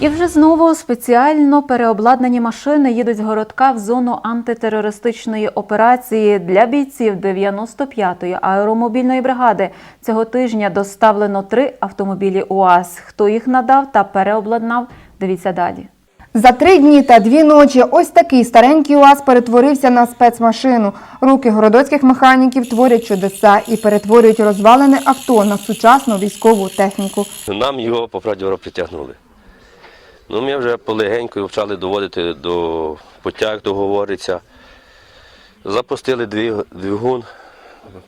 І вже знову спеціально переобладнані машини їдуть з городка в зону антитерористичної операції для бійців 95-ї аеромобільної бригади. Цього тижня доставлено три автомобілі УАЗ. Хто їх надав та переобладнав? Дивіться далі. За три дні та дві ночі ось такий старенький УАЗ перетворився на спецмашину. Руки городоцьких механіків творять чудеса і перетворюють розвалене авто на сучасну військову техніку. Нам його по правді притягнули. Ну, ми вже полегенько почали доводити до пуття, як то говориться. Запустили двигун,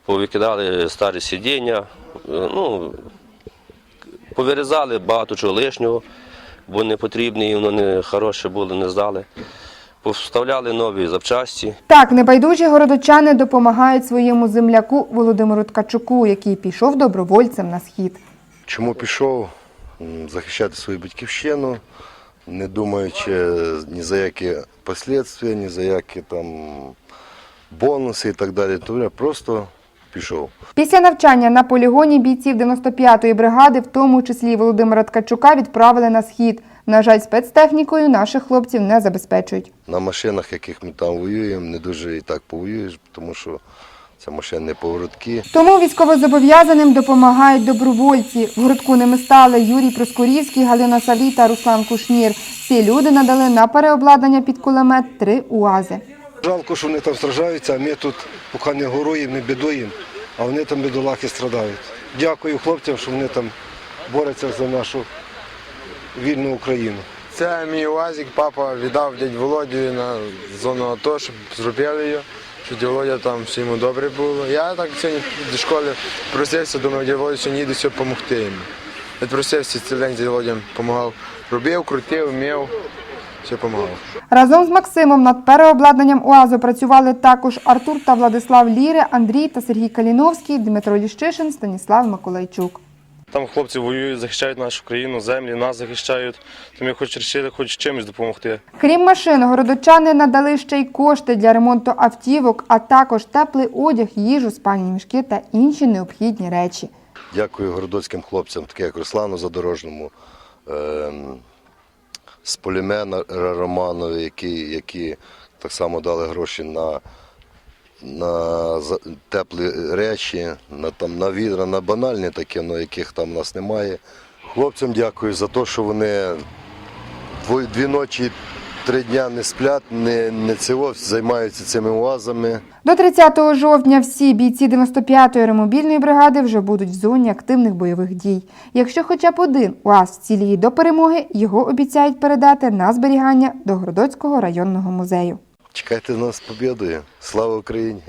повикидали старі сидіння, ну, повирізали багато чого лишнього, бо не потрібні, воно не хороше було, не здали. Поставляли нові запчасті. Так, небайдужі городочани допомагають своєму земляку Володимиру Ткачуку, який пішов добровольцем на схід. Чому пішов? Захищати свою батьківщину, не думаючи ні за які послідствия, ні за які там бонуси і так далі. То я просто пішов. Після навчання на полігоні бійців 95-ї бригади, в тому числі Володимира Ткачука, відправили на схід. На жаль, спецтехнікою наших хлопців не забезпечують. На машинах, яких ми там воюємо, не дуже і так повоюєш, тому що це машини не поворотки. Тому військовозобов'язаним допомагають добровольці. В городку ними стали Юрій Проскурівський, Галина Савій та Руслан Кушнір. Всі люди надали на переобладнання під кулемет три УАЗи. Жалко, що вони там страждаються, а ми тут поки не горуємо, не бідуємо, а вони там бідолахи страдають. Дякую хлопцям, що вони там борються за нашу вільну Україну. Це мій УАЗик, папа віддав дядь Володю на зону АТО, щоб зробили його, дядь там все йому добре було. Я так сьогодні до школи просився, думав, дядь Володя сьогодні їде, все допомогти йому. Я просився цілий день з дядь допомагав. Робив, крутив, вмів, все допомагав. Разом з Максимом над переобладнанням УАЗу працювали також Артур та Владислав Ліри, Андрій та Сергій Каліновський, Дмитро Ліщишин, Станіслав Миколайчук. Там хлопці воюють, захищають нашу країну, землі, нас захищають. То ми хоч вирішили хоч чимось допомогти. Крім машин, городочани надали ще й кошти для ремонту автівок, а також теплий одяг, їжу, спальні мішки та інші необхідні речі. Дякую городоцьким хлопцям, таке як Руслану Задорожному, ем, Сполімена Романові, які, які так само дали гроші на, на теплі речі, на, там, на відра, на банальні такі, ну, яких там у нас немає. Хлопцям дякую за те, що вони дві, ночі, три дня не сплять, не, не цього, займаються цими уазами. До 30 жовтня всі бійці 95-ї аеромобільної бригади вже будуть в зоні активних бойових дій. Якщо хоча б один УАЗ вціліє до перемоги, його обіцяють передати на зберігання до Городоцького районного музею. Чекайте нас побідою. Слава Україні!